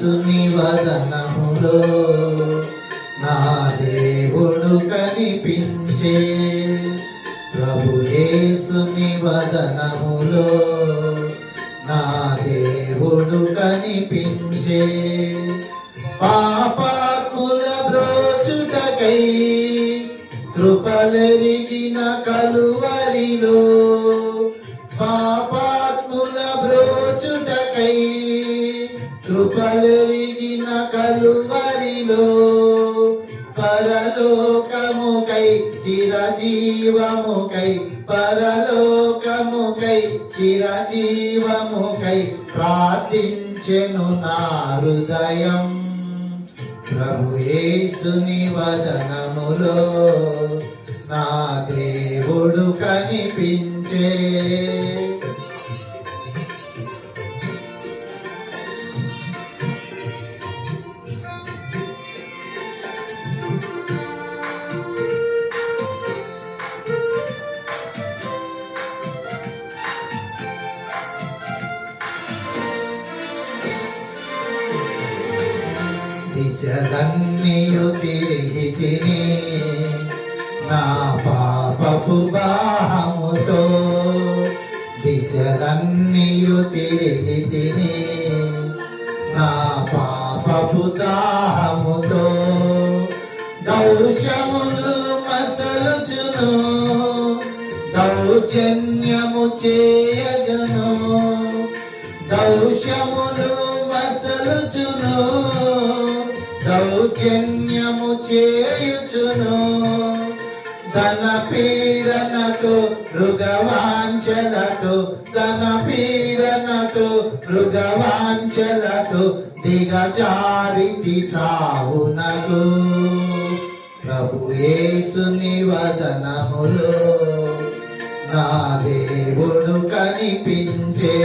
యేసుని వదనములో నా దేవుడు కనిపించే ప్రభు యేసుని వదనములో నా దేవుడు కనిపించే పాపాత్ముల బ్రోచుటకై కృపలెరిగిన కలువరిలో పాపా కృపలెరిగిన కలువరిలో పరలోకముకై చిరజీవముకై పరలోకముకై చిరజీవముకై ప్రార్థించెను నా హృదయం. ప్రభుయేసుని వదనములో నా దేవుడు కనిపించే దిశలన్నీయు తిరిగి తిని నా పాపపు బాహముతో దిశలన్నీయు తిరిగి తిని పాపపు దాహముతో దౌషములు మసలుచును దౌర్జన్యము చేయగను దౌషములు మసలుచును దౌర్జన్యము చేయుచును. తన పీడనతో మృగవాంచలతో తన పీడనతో మృగవాంచలతో దిగజారితి చావునకు. ప్రభు యేసుని వదనములో నా దేవుడు కనిపించే